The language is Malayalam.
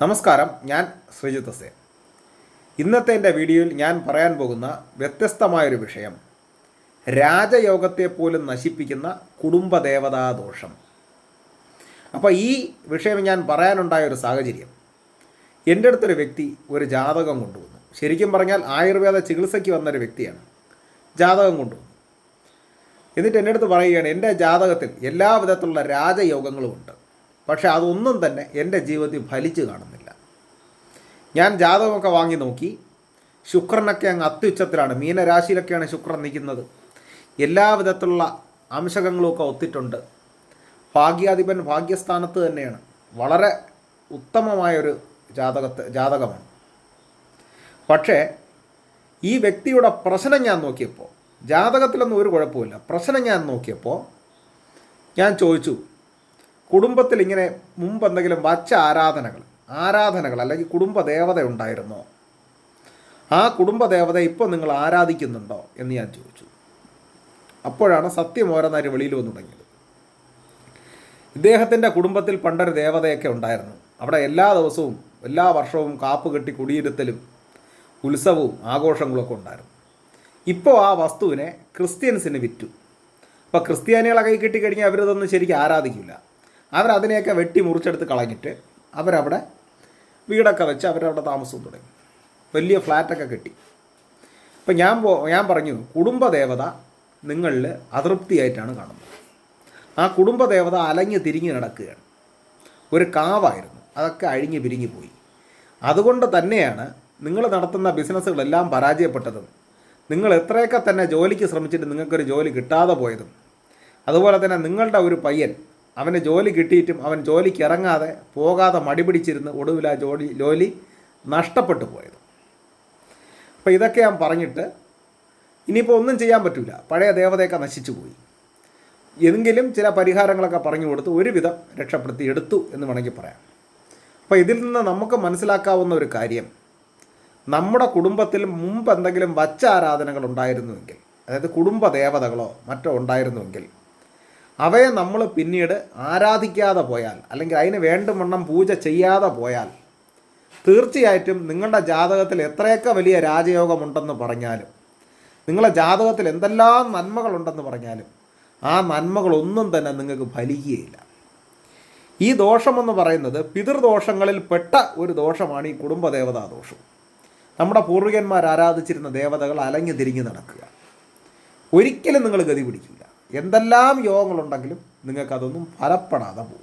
നമസ്കാരം ഞാൻ ശ്രീജിത്ത് സേ ഇന്നത്തെ എന്റെ വീഡിയോയിൽ ഞാൻ പറയാൻ പോകുന്ന വ്യത്യസ്തമായൊരു വിഷയം. രാജയോഗത്തെ പോലും നശിപ്പിക്കുന്ന കുടുംബദേവതാ ദോഷം. അപ്പോൾ ഈ വിഷയം ഞാൻ പറയാനുണ്ടായ ഒരു സാഹചര്യം. എന്റെ അടുത്തൊരു വ്യക്തി ഒരു ജാതകം കൊണ്ടുവന്നു. ശരിക്കും പറഞ്ഞാൽ ആയുർവേദ ചികിത്സയ്ക്ക് വന്നൊരു വ്യക്തിയാണ്. ജാതകം കൊണ്ടുവന്നു. എന്നിട്ട് എന്റെ അടുത്ത് പറയുകയാണ് എന്റെ ജാതകത്തിൽ എല്ലാ വിധത്തിലുള്ള രാജയോഗങ്ങളും ഉണ്ട്. പക്ഷേ അതൊന്നും തന്നെ എന്റെ ജീവിതത്തിൽ ഫലിച്ചു കാണുന്നില്ല. ഞാൻ ജാതകമൊക്കെ വാങ്ങി നോക്കി. ശുക്രനൊക്കെ അങ്ങ് അത്യുച്ചത്തിലാണ്. മീനരാശിയിലൊക്കെയാണ് ശുക്രൻ നിൽക്കുന്നത്. എല്ലാ വിധത്തിലുള്ള അംശകങ്ങളുമൊക്കെ ഒത്തിട്ടുണ്ട്. ഭാഗ്യാധിപൻ ഭാഗ്യസ്ഥാനത്ത് തന്നെയാണ്. വളരെ ഉത്തമമായൊരു ജാതകത്തെ ജാതകമാണ്. പക്ഷേ ഈ വ്യക്തിയുടെ പ്രശ്നം ഞാൻ നോക്കിയപ്പോൾ ജാതകത്തിലൊന്നും ഒരു കുഴപ്പമില്ല പ്രശ്നം ഞാൻ നോക്കിയപ്പോൾ ഞാൻ ചോദിച്ചു കുടുംബത്തിൽ ഇങ്ങനെ മുമ്പ് എന്തെങ്കിലും വച്ച ആരാധനകൾ ആരാധനകൾ അല്ലെങ്കിൽ കുടുംബ ദേവത ഉണ്ടായിരുന്നോ? ആ കുടുംബ ദേവത ഇപ്പോൾ നിങ്ങൾ ആരാധിക്കുന്നുണ്ടോ എന്ന് ഞാൻ ചോദിച്ചു. അപ്പോഴാണ് സത്യം ഓരോന്നാര് വെളിയിൽ വന്നു തുടങ്ങിയത്. ഇദ്ദേഹത്തിന്റെ കുടുംബത്തിൽ പണ്ടൊരു ദേവതയൊക്കെ ഉണ്ടായിരുന്നു. അവിടെ എല്ലാ ദിവസവും എല്ലാ വർഷവും കാപ്പ് കെട്ടി കുടിയിരുത്തലും ഉത്സവവും ആഘോഷങ്ങളൊക്കെ ഉണ്ടായിരുന്നു. ഇപ്പോൾ ആ വസ്തുവിനെ ക്രിസ്ത്യൻസിന് വിറ്റു. അപ്പോൾ ക്രിസ്ത്യാനികളെ കൈ കിട്ടിക്കഴിഞ്ഞാൽ അവരിതൊന്നും ശരിക്കും ആരാധിക്കില്ല. അവരതിനെയൊക്കെ വെട്ടി മുറിച്ചെടുത്ത് കളഞ്ഞിട്ട് അവരവിടെ വീടൊക്കെ വെച്ച് അവരവിടെ താമസം തുടങ്ങി. വലിയ ഫ്ലാറ്റൊക്കെ കിട്ടി. അപ്പം ഞാൻ പോ ഞാൻ പറഞ്ഞു കുടുംബദേവത നിങ്ങളിൽ അതൃപ്തിയായിട്ടാണ് കാണുന്നത്. ആ കുടുംബദേവത അലഞ്ഞ് തിരിഞ്ഞ് നടക്കുകയാണ് ഒരു കാവായിരുന്നു. അതൊക്കെ അഴിഞ്ഞ് പിരിഞ്ഞു പോയി. അതുകൊണ്ട് തന്നെയാണ് നിങ്ങൾ നടത്തുന്ന ബിസിനസ്സുകളെല്ലാം പരാജയപ്പെട്ടതും നിങ്ങൾ എത്രയൊക്കെ തന്നെ ജോലിക്ക് ശ്രമിച്ചിട്ട് നിങ്ങൾക്കൊരു ജോലി കിട്ടാതെ പോയതും അതുപോലെ തന്നെ നിങ്ങളുടെ ഒരു പയ്യൻ അവന് ജോലി കിട്ടിയിട്ടും അവൻ ജോലിക്ക് ഇറങ്ങാതെ പോകാതെ മടി പിടിച്ചിരുന്ന് ഒടുവിൽ ആ ജോലി ജോലി നഷ്ടപ്പെട്ടു പോയത്. അപ്പോൾ ഇതൊക്കെ ഞാൻ പറഞ്ഞിട്ട് ഇനിയിപ്പോൾ ഒന്നും ചെയ്യാൻ പറ്റില്ല പഴയ ദേവതയൊക്കെ നശിച്ചു പോയി. എങ്കിലും ചില പരിഹാരങ്ങളൊക്കെ പറഞ്ഞു കൊടുത്ത് ഒരുവിധം രക്ഷപ്പെടുത്തി എടുത്തു എന്ന് വേണമെങ്കിൽ പറയാം. അപ്പോൾ ഇതിൽ നിന്ന് നമുക്ക് മനസ്സിലാക്കാവുന്ന ഒരു കാര്യം നമ്മുടെ കുടുംബത്തിൽ മുമ്പ് എന്തെങ്കിലും വച്ച ആരാധനകൾ ഉണ്ടായിരുന്നുവെങ്കിൽ അതായത് കുടുംബ ദേവതകളോ മറ്റോ ഉണ്ടായിരുന്നുവെങ്കിൽ അവയെ നമ്മൾ പിന്നീട് ആരാധിക്കാതെ പോയാൽ അല്ലെങ്കിൽ അതിന് വേണ്ടുമണ്ണം പൂജ ചെയ്യാതെ പോയാൽ തീർച്ചയായിട്ടും നിങ്ങളുടെ ജാതകത്തിൽ എത്രയൊക്കെ വലിയ രാജയോഗമുണ്ടെന്ന് പറഞ്ഞാലും നിങ്ങളുടെ ജാതകത്തിൽ എന്തെല്ലാം നന്മകളുണ്ടെന്ന് പറഞ്ഞാലും ആ നന്മകളൊന്നും തന്നെ നിങ്ങൾക്ക് ഫലിക്കുകയില്ല. ഈ ദോഷമെന്ന് പറയുന്നത് പിതൃദോഷങ്ങളിൽ പെട്ട ഒരു ദോഷമാണ് ഈ കുടുംബദേവതാ ദോഷം. നമ്മുടെ പൂർവികന്മാർ ആരാധിച്ചിരുന്ന ദേവതകൾ അലഞ്ഞു തിരിഞ്ഞു നടക്കുക. ഒരിക്കലും നിങ്ങൾ ഗതി പിടിക്കില്ല. എന്തെല്ലാം യോഗങ്ങളുണ്ടെങ്കിലും നിങ്ങൾക്കതൊന്നും ഫലപ്പെടാതെ പോകും.